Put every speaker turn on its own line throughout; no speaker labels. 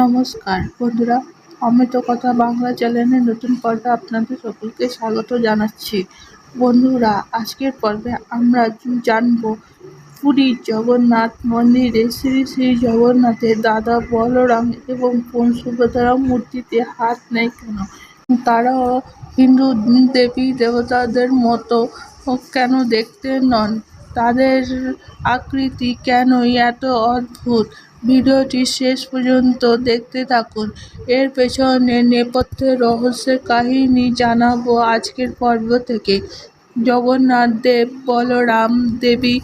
নমস্কার, বন্ধুরা, অমৃত কথা বাংলা চ্যানেলের নতুন পর্বে আপনাদের সকলকে স্বাগত জানাচ্ছি। বন্ধুরা, আজকের পর্বে আমরা জানব পুরীর জগন্নাথ মন্দিরে শ্রী শ্রী জগন্নাথের দাদা বলরাম এবং বোন সুভদ্রা মূর্তিতে হাত নেয় কেন? তারাও হিন্দু দেবী দেবতাদের মতো কেন দেখতে নন? তাদের আকৃতি কেনই এত অদ্ভুত? ভিডিওটি শেষ পর্যন্ত দেখতে থাকুন। এর পেছনে নেপথ্যের রহস্যের কাহিনী জানাব আজকের পর্ব থেকে। জগন্নাথ দেব, বলরাম দেবী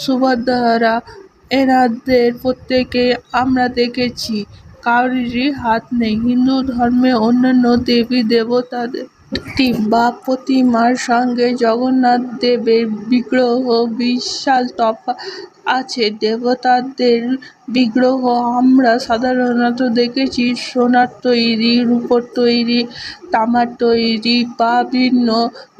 সুভদ্রা এনাদের প্রত্যেকে আমরা দেখেছি। কারোরই হাত নেই। হিন্দু ধর্মে অন্যান্য দেবী দেবতাদের বা প্রতিমার সঙ্গে জগন্নাথ দেবের বিগ্রহ, বিশাল তফাৎ আছে। দেবতাদের বিগ্রহ আমরা সাধারণত দেখেছি, সোনার তৈরি, রূপোর তৈরি, তামার তৈরি বা ভিন্ন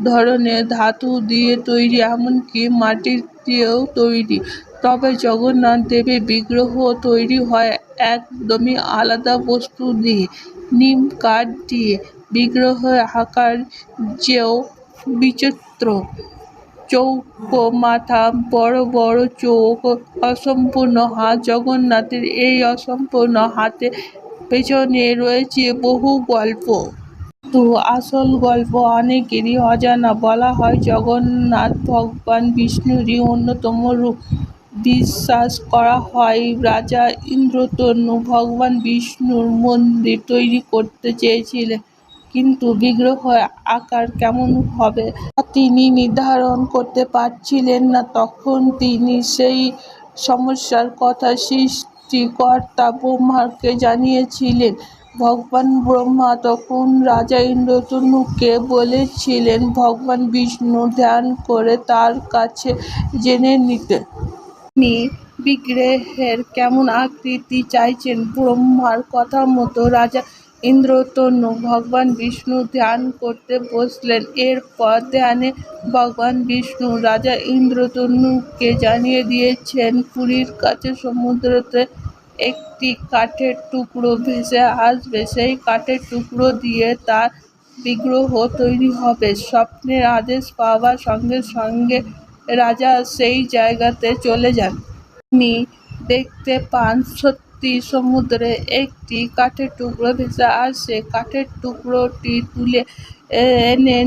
ধরনের ধাতু দিয়ে তৈরি, এমনকি মাটির দিয়েও তৈরি। তবে জগন্নাথ দেবের বিগ্রহ তৈরি হয় একদমই আলাদা বস্তু দিয়ে। নিম কাঠ দিয়ে বিগ্রহের আকার যেও বিচিত্র। চৌকো মাথা বড় বড় চোখ অসম্পূর্ণ হাত, জগন্নাথের এই অসম্পূর্ণ হাতে পেছনে রয়েছে বহু গল্প। তো আসল গল্প অনেকেরই অজানা। বলা হয় জগন্নাথ ভগবান বিষ্ণুরই অন্যতম রূপ। বিশ্বাস করা হয় রাজা ইন্দ্রতনু ভগবান বিষ্ণুর মন্দির তৈরি করতে চেয়েছিলেন। কিন্তু বিগ্রহের আকার কেমন হবে তিনি নির্ধারণ করতে পারছিলেন না। তখন তিনি সেই সমস্যার কথা সৃষ্টিকর্তা ব্রহ্মাকে জানিয়েছিলেন। ভগবান ব্রহ্মা তখন রাজা ইন্দ্রতনুকে বলেছিলেন, ভগবান বিষ্ণু ধ্যান করে তার কাছে জেনে নিতে। তিনি বিগ্রহের কেমন আকৃতি চাইছেন? ব্রহ্মার কথা মতো রাজা ইন্দ্রতনু ভগবান বিষ্ণু ধ্যান করতে বসলেন। এরপর ধ্যানে ভগবান বিষ্ণু রাজা ইন্দ্রতনুকে জানিয়ে দিয়েছেন, পুরীর কাছে সমুদ্রতে একটি কাঠের টুকরো ভেসে আসবে। সেই কাঠের টুকরো দিয়ে তার বিগ্রহ তৈরি হবে। স্বপ্নের আদেশ পাওয়ার সঙ্গে সঙ্গে রাজা সেই জায়গাতে চলে যান। তিনি দেখতে পান, সত্যি সমুদ্রে একটি কাঠের টুকরো ভেসে আসে কাঠের টুকরোটি তুলে এনে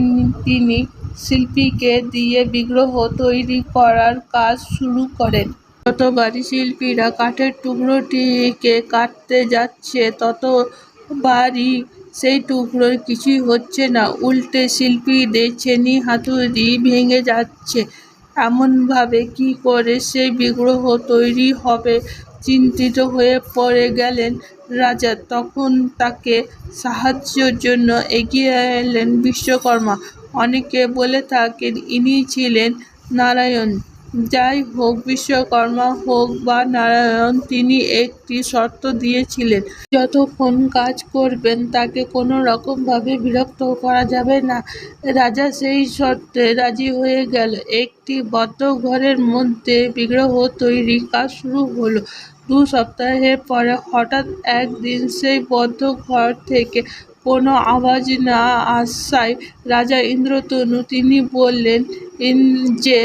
তিনি শিল্পীকে দিয়ে বিগ্রহ তৈরি করার কাজ শুরু করেন। যতবারই শিল্পীরা কাঠের টুকরোটিকে কাটতে যাচ্ছে, ততবারই সেই টুকরোর কিছুই হচ্ছে না। উল্টে শিল্পীদের ছেনি হাতুড়ি ভেঙে যাচ্ছে। এমনভাবে কী করে সেই বিগ্রহ তৈরি হবে চিন্তিত হয়ে পড়ে গেলেন রাজা। তখন তাকে সাহায্যের জন্য এগিয়ে এলেন বিশ্বকর্মা। অনেকে বলে থাকেন, ইনি ছিলেন নারায়ণ। যাই হোক, বিশ্বকর্মা হোক বা নারায়ণ, তিনি একটি শর্ত দিয়েছিলেন। যতক্ষণ কাজ করবেন, তাকে কোনো রকমভাবে বিরক্ত করা যাবে না। রাজা সেই শর্তে রাজি হয়ে গেল। একটি বদ্ধ ঘরের মধ্যে বিগ্রহ তৈরির কাজ শুরু হলো। দু সপ্তাহের পরে হঠাৎ একদিন সেই বদ্ধ ঘর থেকে কোনো আওয়াজ না আসায় রাজা ইন্দ্রতনু, তিনি বললেন যে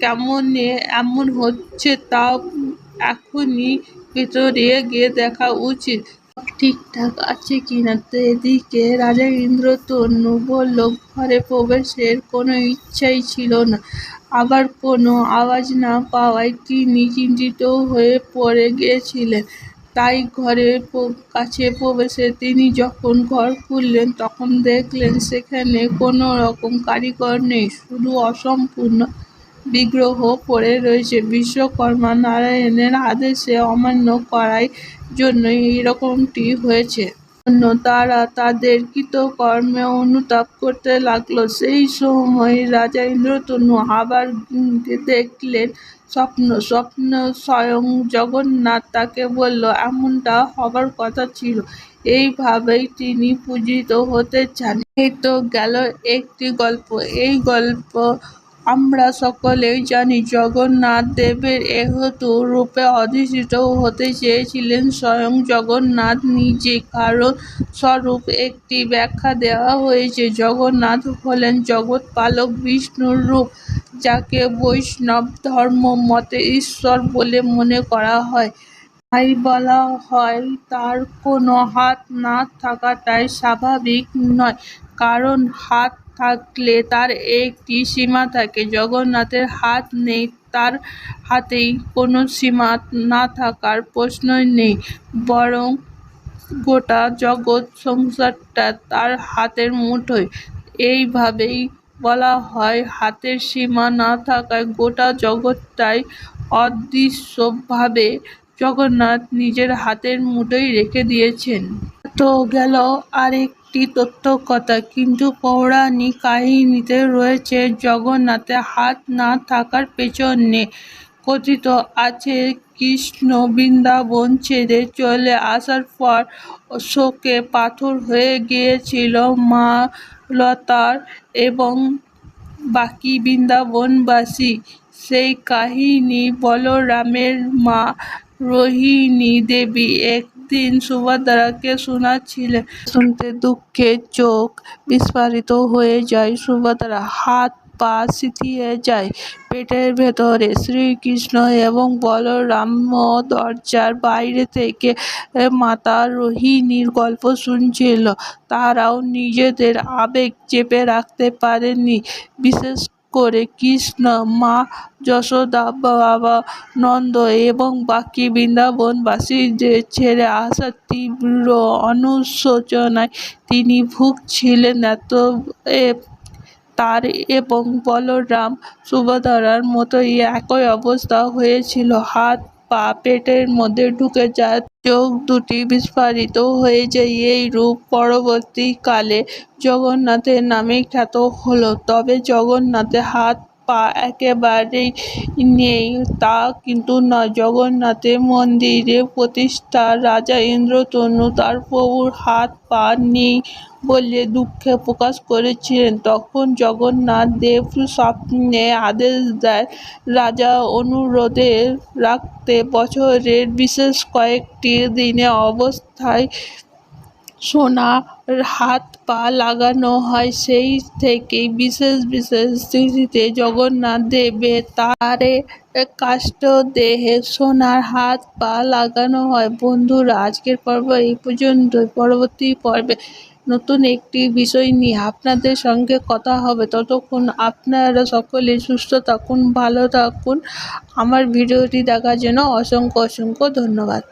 কেমনে এমন হচ্ছে তা এখনই ভিতরে গিয়ে দেখা উচিত। ঠিকঠাক আছে কিনা? এদিকে রাজা ইন্দ্রতনু লোক ঘরে প্রবেশের কোনো ইচ্ছাই ছিল না। আবার কোনো আওয়াজ না পাওয়ায় তিনি চিন্তিত হয়ে পড়ে গিয়েছিলেন? তাই ঘরের কাছে প্রবেশে তিনি যখন ঘর খুললেন, তখন দেখলেন সেখানে কোনো রকম কারিগর নেই, শুধু অসম্পূর্ণ বিগ্রহ পড়ে রয়েছে। বিশ্বকর্মা নারায়ণের আদেশে অমান্য করার জন্যই এরকমটি হয়েছে। জন্য তারা তাদের কৃতকর্মে অনুতাপ করতে লাগল। সেই সময় রাজা ইন্দ্রতনু আবার দেখলেন স্বপ্ন। স্বপ্ন স্বয়ং জগন্নাথ তাকে বলল, এমনটা হবার কথা ছিল। এইভাবেই তিনি পূজিত হতে চান। এই তো গেল একটি গল্প। এই গল্প আমরা সকলেই জানি জগন্নাথ দেবের এহেতু রূপে অধিষ্ঠিত হতে চেয়েছিলেন স্বয়ং জগন্নাথ নিজে। কারণ স্বরূপ একটি ব্যাখ্যা দেওয়া হয়েছে, জগন্নাথ হলেন জগৎপালক বিষ্ণুর রূপ, যাকে বৈষ্ণব ধর্ম মতে ঈশ্বর বলে মনে করা হয়। তাই বলা হয়, তার কোনো হাত না থাকাটাই স্বাভাবিক নয়, কারণ হাত থাকলে তার একটি সীমা থাকে। জগন্নাথের হাত নেই, তার হাতেই কোনো সীমা না থাকার প্রশ্নই নেই। বরং গোটা জগৎ সংসারটা তার হাতের মুঠোয়। এইভাবেই বলা হয়, হাতের সীমা না থাকায় গোটা জগৎটাই অদৃশ্যভাবে জগন্নাথ নিজের হাতের মুঠোয় রেখে দিয়েছেন। তো গেল আরেকটি তথ্য কথা কিন্তু পৌরাণিক কাহিনীতে রয়েছে, জগন্নাথের হাত না থাকার পেছনে কথিত আছে, কৃষ্ণ বৃন্দাবন ছেড়ে চলে আসার পর শোকে পাথর হয়ে গিয়েছিল মা লতার এবং বাকি বৃন্দাবনবাসী। সেই কাহিনী বলরামের মা রোহিণী দেবী একদিন সুভদ্রাকে শোনাচ্ছিলেন শুনতে দুঃখে চোখ বিস্ফারিত হয়ে যায়। সুভদ্রা হাত পা সিথিয়ে যায়। পেটের ভেতরে শ্রীকৃষ্ণ এবং বলরাম দরজার বাইরে থেকে মাতা রোহিণীর গল্প শুনছিল। তারাও নিজেদের আবেগ চেপে রাখতে পারেনি বিশেষ করে কৃষ্ণ, মা, যশোদা, বাবা, নন্দ এবং বাকি বৃন্দাবনবাসীদের ছেড়ে আসা তীব্র অনুশোচনায় তিনি ভুগছিলেন এত তার এবং বলরাম সুভদ্রার মতোই একই অবস্থা হয়েছিল। হাত পা পেটের মধ্যে ঢুকে যায় চোখ দুটি বিস্ফারিত হয়ে যায় এই রূপ পরবর্তীকালে জগন্নাথের নামে খ্যাত হলো। তবে জগন্নাথের হাত, পা একেবারেই নেই, তা কিন্তু নয়। জগন্নাথের মন্দিরে প্রতিষ্ঠা রাজা ইন্দ্রতনু তার প্রভুর হাত, পা নেই। বলে দুঃখে প্রকাশ করেছিলেন। তখন জগন্নাথ দেব স্বপ্নে আদেশ দেয় রাজা অনুরোধে রাখতে বছরের বিশেষ কয়েকটি দিনে অবস্থায় সোনার হাত পা লাগানো হয়। সেই থেকেই বিশেষ বিশেষ তিথিতে জগন্নাথ দেবের তারে কাষ্ট দেহে সোনার হাত পা লাগানো হয়। বন্ধুরা, আজকের পর্ব এই পর্যন্তই। পরবর্তী পর্বে নতুন একটি বিষয় নিয়ে আপনাদের সঙ্গে কথা হবে। ততক্ষণ আপনারা সকলে সুস্থ থাকুন, ভালো থাকুন। আমার ভিডিওটি দেখার জন্য অসংখ্য অসংখ্য ধন্যবাদ।